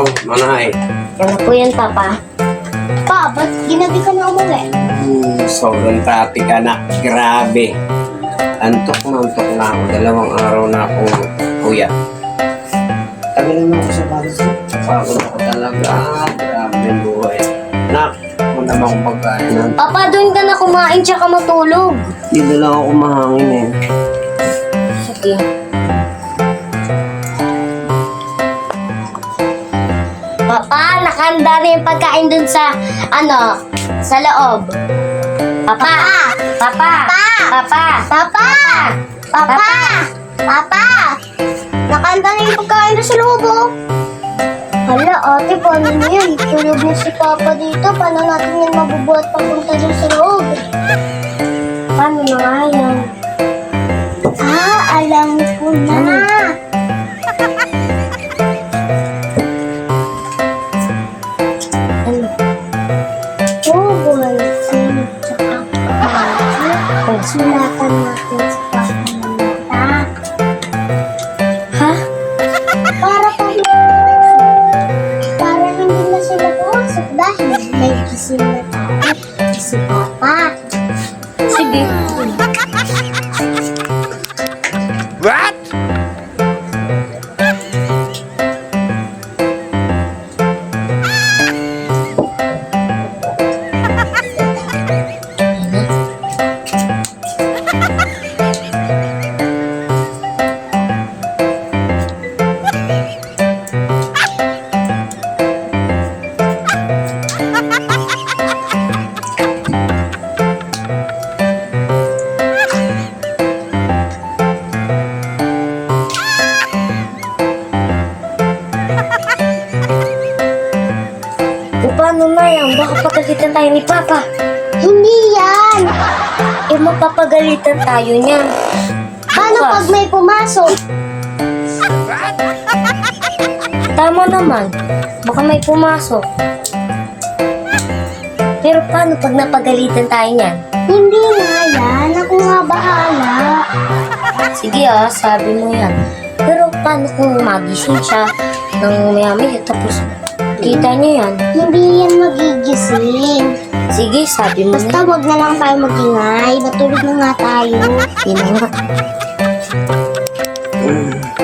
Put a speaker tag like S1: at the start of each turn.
S1: araw, manay.
S2: Yan na po yan, Papa.
S3: Pa, ba't ginabi ka na umuwi?
S1: Hmm, sobrang traffic anak. Grabe. Antok na antok na ako. Dalawang araw na akong kuya. Tagal na ako sa bagas. Pagod ako talaga. Grabe ang buhay. Nak, muna ba akong pagkain?
S2: Papa, doon ka na kumain tsaka matulog.
S1: Dito lang ako mahangin eh.
S2: Sige. Papa, nakahanda na yung pagkain dun sa, ano, sa loob. Papa! Papa! Papa!
S3: Papa! Papa! Papa! Nakanta na yung pagkain na sa loob, oh. Hala, ate, paano na yan? Tulog na si Papa dito. Paano natin yan mabubuhat papunta dun sa loob?
S2: Paano na nga yan?
S3: Ah, alam ko na. Google, sin, tsaka Papa. Sulatan natin sa.
S2: Ha?
S3: Para pag para hindi na sila pumasok dahil may gising na tayo si Papa.
S2: Sige. O paano na yan? Baka pagalitan tayo ni Papa.
S3: Hindi yan!
S2: Eh, mapapagalitan tayo niyan.
S3: Paano pag may pumasok?
S2: Tama naman. Baka may pumasok. Pero paano pag napagalitan tayo niyan?
S3: Hindi nga yan. Ako nga bahala.
S2: Sige ah, sabi mo yan. Pero paano kung magising siya ng maya-maya tapos kita niya yan?
S3: Hindi yan magigising.
S2: Sige, sabi mo
S3: Basta
S2: na.
S3: wag na lang tayo magingay. Matulog na nga tayo.
S2: Yun na nga.
S1: Hmm.